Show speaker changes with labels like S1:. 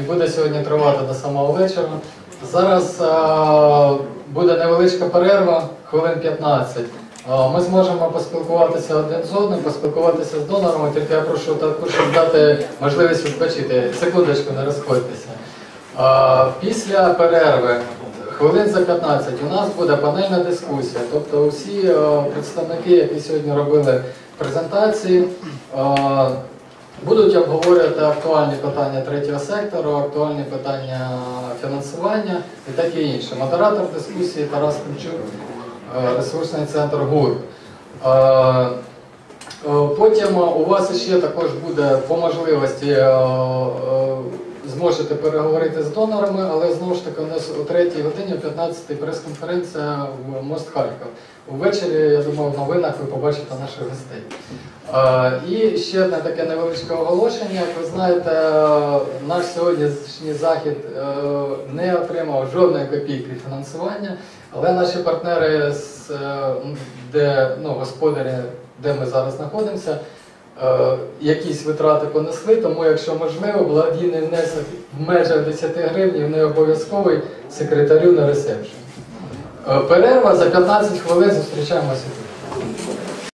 S1: І буде сьогодні тривати до самого вечора. Зараз е, буде невеличка перерва, хвилин 15. Е, Ми зможемо поспілкуватися один з одним, поспілкуватися з донором, тільки я прошу також дати можливість відпочити. Секундочку, не розходьтеся. Е, Після перерви, хвилин за 15, у нас буде панельна дискусія. Тобто усі е, представники, які сьогодні робили презентації, е, Будуть обговорювати актуальні питання третього сектору, актуальні питання фінансування і таке інше. Модератор дискусії Тарас Тимчук, е, ресурсний центр ГУР. Е, е, Потім у вас ще також буде по можливості зможете переговорити з донорами, але знову ж таки у нас о 3 годині, о 15 прес-конференція в Мост Харків. Увечері, я думаю, в новинах ви побачите наших гостей. І ще одне таке невеличке оголошення. Як ви знаєте, наш сьогоднішній захід е, не отримав жодної копійки фінансування, але наші партнери, е, де ну, господарі, де ми зараз знаходимося, якісь витрати понесли, тому якщо можливо, благодійний внесок в межах 10 гривень не обов'язковий секретарю на ресепшн. Е, Перерва за 15 хвилин зустрічаємося тут.